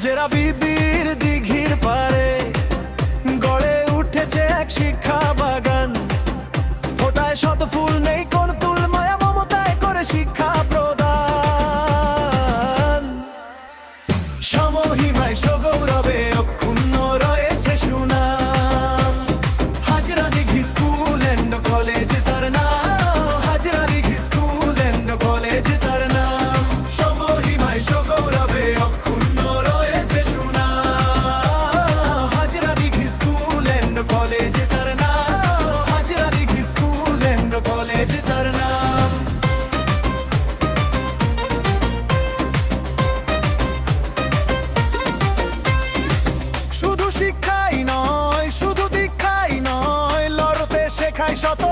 হাজেরা বিবির দিঘির পারে গড়ে উঠেছে এক শিক্ষা বাগান। ফোটায় শত ফুল নেই কলেজ তার কলেজ তার শুধু শিক্ষাই নয় শুধু দীক্ষাই নয় লড়তে শেখায় শত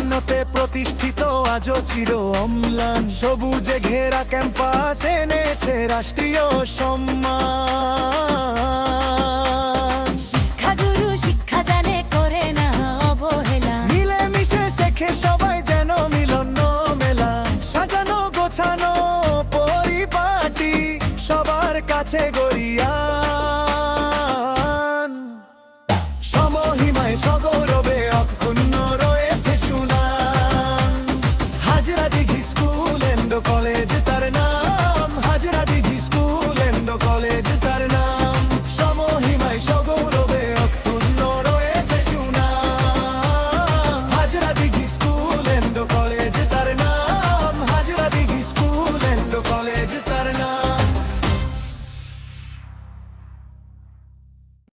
সাতান্নতে প্রতিষ্ঠিত আজও চির অম্লান। সবুজে ঘেরা ক্যাম্পাস এনেছে রাষ্ট্রীয় সম্মান। শিক্ষাগুরু শিক্ষাদানে করে না অবহেলা। মিলেমিশে শেখে সবাই যেন মিলন মেলা। সাজানো গোছানো পরিপাটি সবার কাছে গড়িয়া সমহিমায় সগৌরব